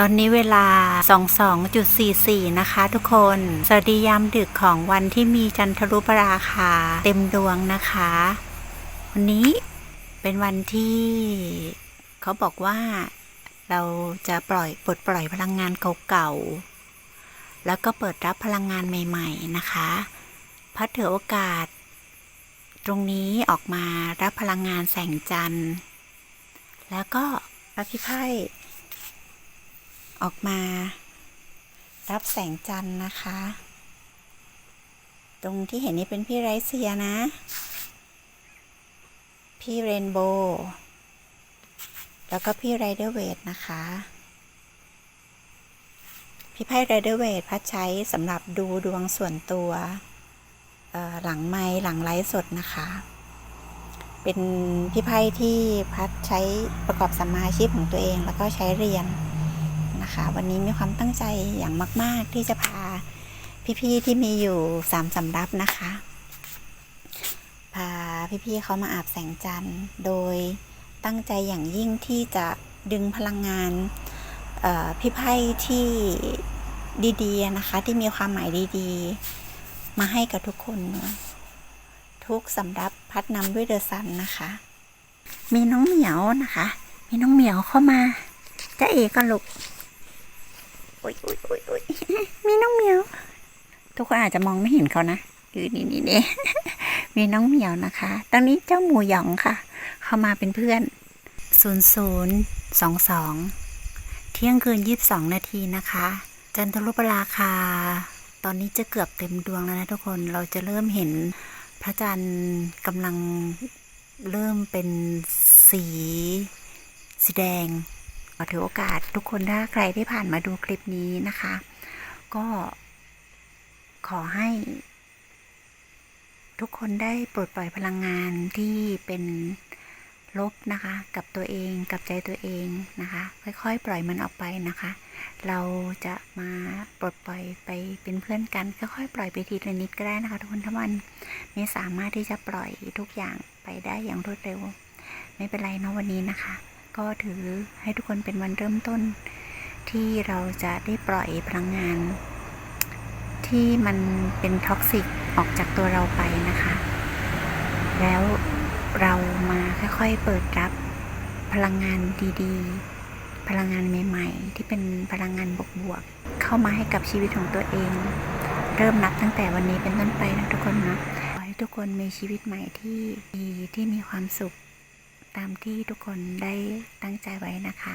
ตอนนี้เวลา 22.44 นะคะทุกคน สวัสดียามดึกของวันที่มีจันทรุปราคาเต็มดวงนะคะ วันนี้เป็นวันที่เขาบอกว่าเราจะปล่อยปลดปล่อยพลังงานเก่าๆ แล้วก็เปิดรับพลังงานใหม่ ๆ นะคะพัดถือโอกาส ตรงนี้ออกมารับพลังงานแสงจันทร์ แล้วก็พระพิไพ่ ออกมา รับแสงจันทร์นะคะ ตรงที่เห็นนี่เป็นพี่ไรเซียนะ พี่เรนโบว์แล้วก็พี่ไรเดอร์เวทนะคะ พี่ไพ่ไรเดอร์เวทพัดใช้สำหรับดูดวงส่วนตัวหลังไม้หลังไลฟ์สดนะคะ เป็นพี่ไพ่ที่พัดใช้ประกอบสัมมาอาชีพของตัวเอง แล้วก็ใช้เรียน นะคะ วันนี้มีความตั้งใจอย่างมาก ๆ ที่จะพาพี่ๆที่มีอยู่สามสำรับนะคะ พาพี่ๆเขามาอาบแสงจันทร์ โดยตั้งใจอย่างยิ่งที่จะดึงพลังงานพี่ไพ่ที่ดีๆนะคะ ที่มีความหมายดีๆ มาให้กับทุกคน ทุกสำรับพัดนำด้วยเดอะซันนะคะ มีน้องเหมียวนะคะ มีน้องเหมียวเข้ามาจะเอกันลูก อ้ยโอ้ยโอ้ยโอ้ยมีน้องเหมียว ทุกคนอาจจะมองไม่เห็นเขานะอยู่นี่นี่นี่มีน้องเหมียวนะคะ ตอนนี้เจ้าหมูหยองค่ะ เข้ามาเป็นเพื่อน0022เที่ยงคืน22นาทีนะคะ จันทรุปราคา ตอนนี้จะเกือบเต็มดวงแล้วนะทุกคน เราจะเริ่มเห็นพระจันทร์กำลังเริ่มเป็นสีสีแดง ขอถือโอกาสทุกคนถ้าใครที่ผ่านมาดูคลิปนี้นะคะ ก็ขอให้ ทุกคนได้ปลดปล่อยพลังงานที่เป็นลบนะคะ กับตัวเองกับใจตัวเองนะคะ ค่อยๆ ปล่อยมันออกไปนะคะ เราจะมาปลดปล่อยไปเป็นเพื่อนกันค่อยๆปล่อยไปทีละนิดก็ได้นะคะ ทุกคนถ้ามันไม่สามารถที่จะปล่อยทุกอย่างไปได้อย่างรวดเร็ว ไม่เป็นไรเนาะวันนี้นะคะ ก็ถือให้ทุกคนเป็นวันเริ่มต้น ที่เราจะได้ปล่อยพลังงาน ที่มันเป็นท็อกซิกออกจากตัวเราไปนะคะ แล้วเรามาค่อยๆเปิดรับพลังงานดีๆ พลังงานใหม่ ๆ ที่เป็นพลังงานบวกๆ เข้ามาให้กับชีวิตของตัวเอง เริ่มนับตั้งแต่วันนี้เป็นต้นไปนะทุกคนนะขอให้ทุกคนมีชีวิตใหม่ที่ดีที่มีความสุข ตามที่ทุกคนได้ตั้งใจไว้นะคะ